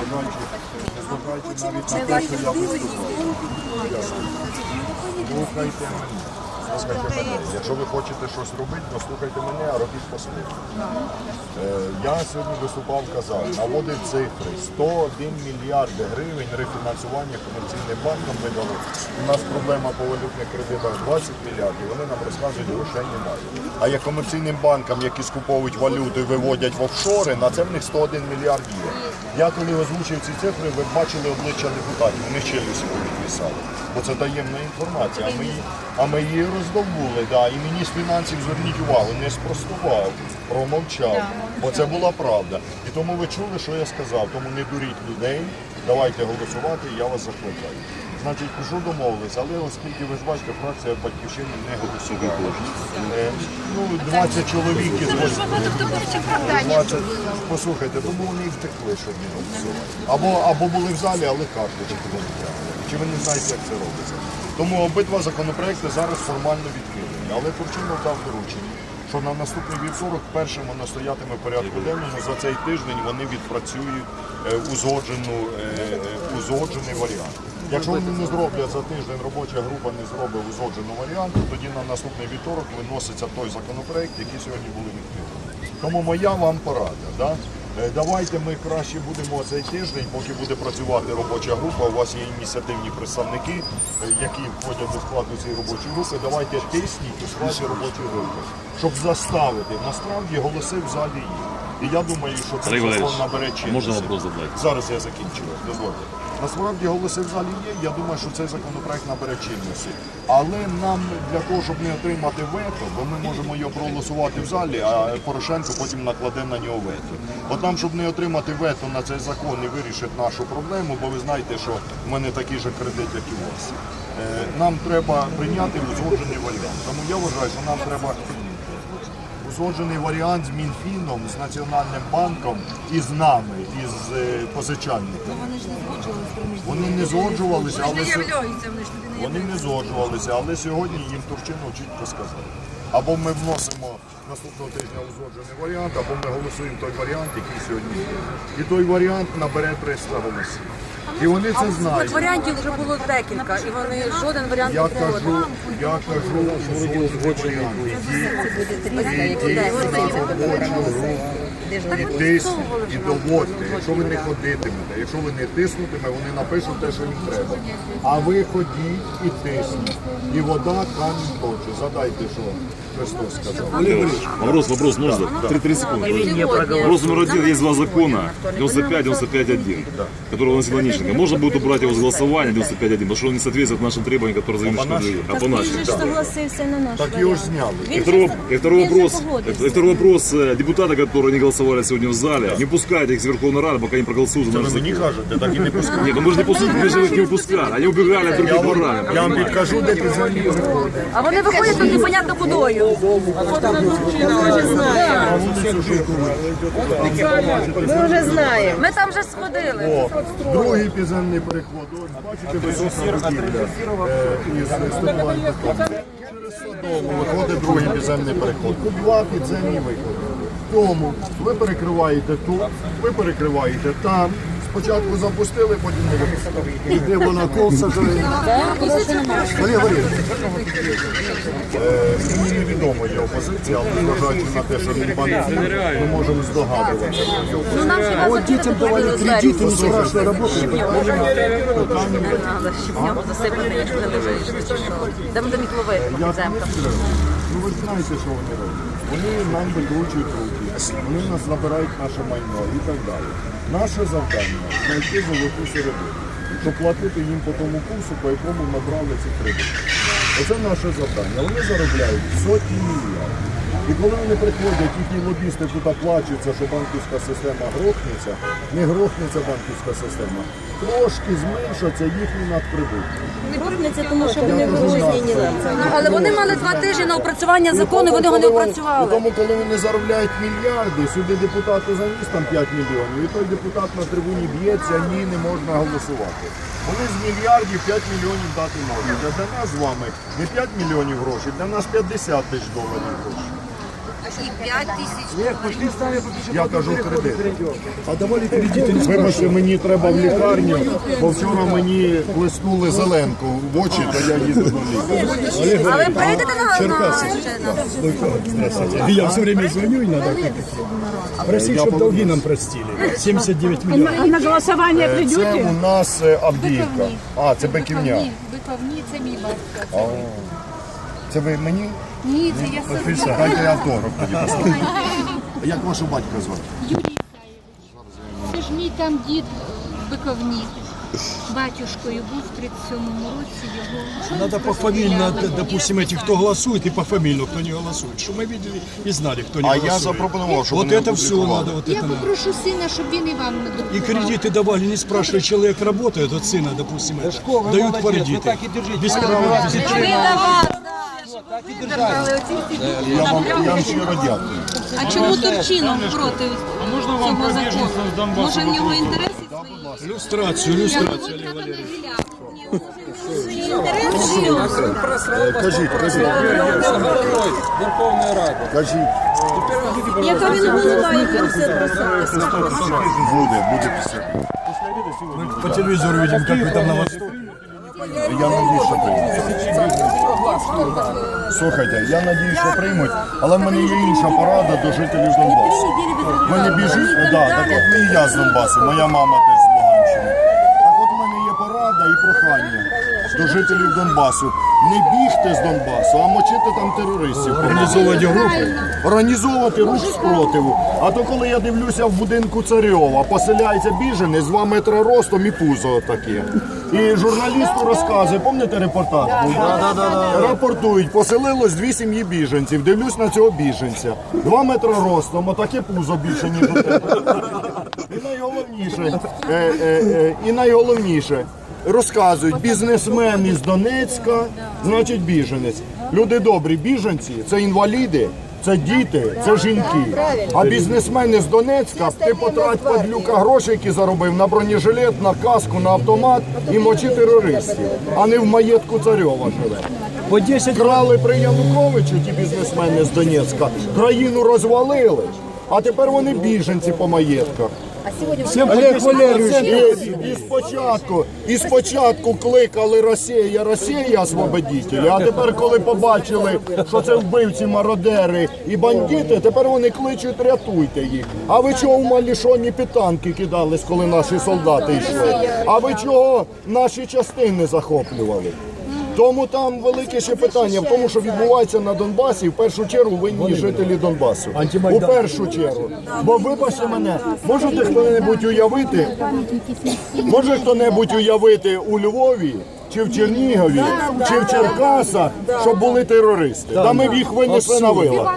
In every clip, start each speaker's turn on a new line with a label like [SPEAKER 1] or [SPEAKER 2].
[SPEAKER 1] незважаючи, незважаючи навіть на те, що я виступав. Слухайте мене. Слухайте мене. Якщо ви хочете щось робити, то слухайте мене, а робіть по-своєму. Е, Я сьогодні виступав, казав, наводив цифри. 101 мільярд гривень рефінансування комерційним банкам видали. У нас проблема по валютних кредитах 20 мільярдів, вони нам розказують, грошей немає. А як комерційним банкам, які скуповують валюту і виводять в офшори, на це в них 101 мільярд є. Я коли озвучив ці цифри, ви бачили обличчя депутатів, вони челюсті повідвісали. Бо це таємна інформація. А ми, а ми її роздобули. Да. І міністр фінансів, зверніть увагу, не спростував, промовчав. Бо це була правда. І тому ви чули, що я сказав. Тому не дуріть людей, давайте голосувати, я вас закликаю. Значить, про домовились, але оскільки ви ж бачите, фракція батьківщини не голосує. Е, Ну, 20 чоловік із 8. 20. Послухайте, тому вони і втекли, щоб не голосувати. Або, або були в залі, але карточки не втягли. Чи ви не знаєте, як це робиться? Тому обидва законопроекти зараз формально відхилені. Але Турчинов дав доручення, що на наступний вівторок першим воно стоятиме в порядку денному. За цей тиждень вони відпрацюють е, узгоджену, е, е, узгоджений варіант. Якщо вони не зроблять за тиждень, робоча група не зробить узгодженого варіанту, тоді на наступний вівторок виноситься той законопроект, який сьогодні були відхилені. Тому моя вам порада. Да? Е, Давайте ми краще будемо цей тиждень, поки буде працювати робоча група. У вас є ініціативні представники, е, які входять до складу цієї робочої групи. Давайте тисніть у складі робочої групи, щоб заставити. Насправді голоси в залі є. І я думаю, що закон набере чинності.
[SPEAKER 2] можна вопрос задати?
[SPEAKER 1] Зараз я закінчую, дозвольте. Насправді голоси в залі є. Я думаю, що цей законопроект набере чинності. Але нам для того, щоб не отримати вето, бо ми можемо його проголосувати в залі, а Порошенко потім накладе на нього вето. От нам, щоб не отримати вето на цей закон і вирішити нашу проблему, бо ви знаєте, що в мене такий же кредит, як і у вас. е, Нам треба прийняти узгоджений варіант. Тому я вважаю, що нам треба узгоджений варіант з Мінфіном, з Національним банком і з нами, із е, позичальниками. Вони ж не згоджувалися, Вони не згоджувалися, але вони не згоджувалися, але сьогодні їм Турчинов чітко сказав. Або ми вносимо наступного тижня узгоджений варіант, або ми голосуємо той варіант, який сьогодні є. І той варіант набере 300 голосів. І вони це знають.
[SPEAKER 3] Варіантів вже було декілька, і вони жоден варіант
[SPEAKER 1] Я
[SPEAKER 3] не
[SPEAKER 1] кажу, я кажу, узгоджений варіант. Ідіть, ідіть на робочу групу. Тисніть і доводьте. Якщо ви не ходитимете, якщо ви не тиснутиме, вони напишуть те, що їм треба. А ви ходіть і тисніть. І вода камінь точить. Задайте, що Христос сказав.
[SPEAKER 2] Вопрос, вопрос можно? 3-3 секунды. Вопрос номер один. Есть два закона. 95-95-1, который вносил Онищенко. Можно будет убрать его с голосования 95-1, потому что он не соответствует нашим требованиям, которые заявлены
[SPEAKER 1] нашим?
[SPEAKER 2] А по нашим.
[SPEAKER 4] Він же ж согласився на наш
[SPEAKER 1] Так його ж
[SPEAKER 4] варіант.
[SPEAKER 1] зняли.
[SPEAKER 2] И
[SPEAKER 4] Він
[SPEAKER 2] второй,
[SPEAKER 4] же-
[SPEAKER 2] и второй
[SPEAKER 4] він же
[SPEAKER 2] вопрос,
[SPEAKER 4] погодився.
[SPEAKER 2] и второй вопрос э, депутата, которые не голосовали сегодня в зале, не пускайте их с Верховной Рады, пока не проголосуют за наш
[SPEAKER 1] Ви мені
[SPEAKER 2] закон.
[SPEAKER 1] кажете, так і не пускають.
[SPEAKER 2] Нет, ну мы же не пустили, мы же их не упускали. Они убегали от других
[SPEAKER 1] Я вам,
[SPEAKER 2] парламентов.
[SPEAKER 1] я вам підкажу, де підземні виходить.
[SPEAKER 3] А вони виходять тут непонятно кудою.
[SPEAKER 4] Ми вже знаємо.
[SPEAKER 3] Ми там вже сходили.
[SPEAKER 1] О, другий підземний переход. Бачите, висока будівля е, із степовим. Через Садову виходить другий підземний переход. Тут два підземні виходи. Тому ви перекриваєте тут, ви перекриваєте там. Спочатку запустили, потім не випустили. Іде вона колса живе. Горі, горі. Е, Мені невідомо є опозиція, але зважаючи на те, що він бандит, ми можемо здогадуватися.
[SPEAKER 3] Ну
[SPEAKER 1] Вот детям давали кредиты, не страшно
[SPEAKER 3] в нього засипати, якщо не лежить. Де будемо їх ловити по
[SPEAKER 1] Я
[SPEAKER 3] підземкам?
[SPEAKER 1] Ну ви знаєте, що вони роблять. Вони нам викручують руки, вони нас забирають наше майно і так далі. Наше завдання знайти золоту середину, щоб платити їм по тому курсу, по якому набрали ці кредити. Оце наше завдання. Вони заробляють сотні мільярдів. І коли вони приходять, їхні лобісти тут плачуться, що банківська система грохнеться, не грохнеться банківська система, трошки зменшаться їхні надприбутки.
[SPEAKER 4] Крупниця, тому що вони.
[SPEAKER 3] Ну, але вони мали два тижні на опрацювання закону, вони його не опрацювали.
[SPEAKER 1] Тому, коли вони заробляють мільярди, сюди депутату заніс там 5 мільйонів, і той депутат на трибуні б'ється, ні, не можна голосувати. Вони з мільярдів 5 мільйонів дати можуть. А для нас з вами не 5 мільйонів грошей, для нас 50 тисяч доларів грошей.
[SPEAKER 3] І 5 тисяч.
[SPEAKER 1] Я кажу кредит. А давали кредити. Вибачте, мені треба в лікарню, бо вчора мені плеснули зеленку в очі, то я їду до лікаря.
[SPEAKER 3] А ви прийдете на Здравствуйте.
[SPEAKER 5] Я все время звоню, и надо просить, чтобы долги нам простили. 79 миллионов.
[SPEAKER 6] А на голосування
[SPEAKER 1] Це у нас е, Авдіївка. А, це Беківня.
[SPEAKER 7] Биковні, це мій батько.
[SPEAKER 1] Це ви мені?
[SPEAKER 7] Ні, це я
[SPEAKER 1] Підпишіться, дайте я автограф тоді поставлю. Як вашого батька звати?
[SPEAKER 7] Юрій Ісаєвич. Це ж мій там дід в Биковні. Батюшкою був в 37-му році його.
[SPEAKER 5] Надо пофамильно, д- допустим, этих, кто голосует, и пофамильно, кто не голосует. Чтобы мы видели и знали, кто не
[SPEAKER 1] А
[SPEAKER 5] голосует.
[SPEAKER 1] я запропонував, щоб
[SPEAKER 5] Вот
[SPEAKER 1] вони
[SPEAKER 5] это все
[SPEAKER 1] опублікували.
[SPEAKER 5] надо, вот
[SPEAKER 7] Я
[SPEAKER 5] это надо.
[SPEAKER 7] попрошу сина, щоб він і вам
[SPEAKER 5] И
[SPEAKER 7] надрукував.
[SPEAKER 5] кредиты давали, не спрашивая, человек работает, от сына, допустим, это, дают кредиты. Без права, без
[SPEAKER 1] Я вам, я вам щиро дякую.
[SPEAKER 3] А чому Турчинов проти цього закону? Може в нього інтереси свої?
[SPEAKER 5] иллюстрацию, иллюстрацию, Олег Валерьевич.
[SPEAKER 1] Е, Кажіть, кажіть. Кажіть.
[SPEAKER 4] Яка він голова, який все просить.
[SPEAKER 1] Буде, буде після.
[SPEAKER 5] По телевизору видим, как вы там на Востоке.
[SPEAKER 1] Я надію, що приймуть. Слухайте, я надію, що приймуть, але в мене є інша порада до жителів Донбасу. Ви не біжіть, да, так от і я з Донбасу, моя мама теж з Луганщини. Так от в мене є порада і прохання до жителів Донбасу. Не бігти з Донбасу, а мочити там терористів.
[SPEAKER 5] Организовывать группы.
[SPEAKER 1] Організовувати рух спротиву. А то коли я дивлюся в будинку Царьова, поселяється біженець, 2 метри ростом і пузо таке. І журналісту розказує, пам'ятаєте репортаж? був? Рапортують, поселилось дві сім'ї біженців. Дивлюсь на цього біженця. 2 метри ростом, отаке пузо більше, ніж у тебе. І найголовніше, е, е, е, і найголовніше, розказують, бізнесмен із Донецька, значить біженець. Люди добрі, біженці це інваліди. Це діти, це жінки. А бізнесмени з Донецька, ти потрать падлюка гроші, які заробив на бронежилет, на каску, на автомат і мочі терористів, а не в маєтку царьова живе.
[SPEAKER 5] По 10
[SPEAKER 1] Крали при Януковичу ті бізнесмени з Донецька, країну розвалили, а тепер вони біженці по маєтках.
[SPEAKER 5] Олег Валерьевич,
[SPEAKER 1] І, і спочатку, і спочатку кликали Росія, Росія освободітелі, а тепер, коли побачили, що це вбивці, мародери і бандити, тепер вони кличуть, рятуйте їх. А ви чого в Малішоні під танки кидались, коли наші солдати йшли? А ви чого наші частини захоплювали? Тому там велике ще питання в тому, що відбувається на Донбасі, в першу чергу винні жителі Донбасу. У першу чергу. Бо вибачте мене, можете хто-небудь уявити, може хто-небудь уявити у Львові, чи в Чернігові, чи в Черкасах, щоб були терористи. Та ми б їх винесли на вила.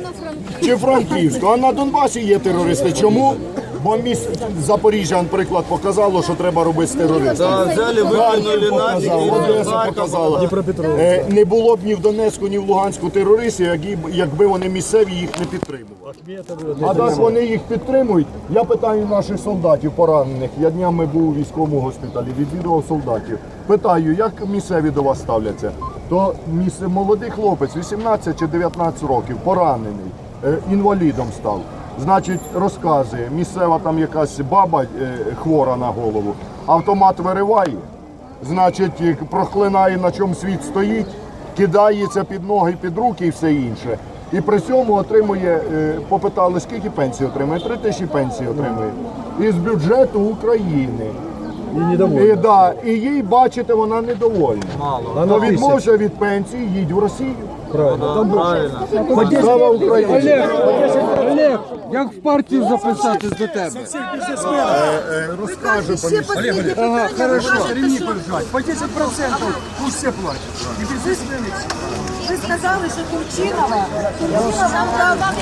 [SPEAKER 1] Чи Франківську. А на Донбасі є терористи. Чому? Бо міст Запоріжжя, наприклад, показало, що треба робити з терористами. Харків показав, Одеса показала. Е, Не було б ні в Донецьку, ні в Луганську терористів, які б- якби вони місцеві їх не підтримували. А так вони їх підтримують. Я питаю наших солдатів поранених. Я днями був у військовому госпіталі, відвідував солдатів. Питаю, як місцеві до вас ставляться. То міс- молодий хлопець, 18 чи 19 років, поранений, е, інвалідом став. Значить, розказує, місцева там якась баба е, хвора на голову, автомат вириває, значить, і проклинає, на чому світ стоїть, кидається під ноги, під руки і все інше. І при цьому отримує, е, попитали, скільки пенсії отримує? Три тисячі пенсії отримує. Із бюджету України.
[SPEAKER 5] недовольны.
[SPEAKER 1] І, да, і їй, бачите, вона недовольна.
[SPEAKER 5] Она
[SPEAKER 1] То відмовся від пенсії, їдь в Росію.
[SPEAKER 5] Правильно. Там Правильно.
[SPEAKER 1] Слава Україні!
[SPEAKER 8] Як в партію записатись до тебе?
[SPEAKER 1] Е, Розкажу поміж.
[SPEAKER 5] Ага, хорошо. Ремни держать. По 10% пусть все платят. И без
[SPEAKER 6] Ви сказали, що Турчинова. Турчинова нам дала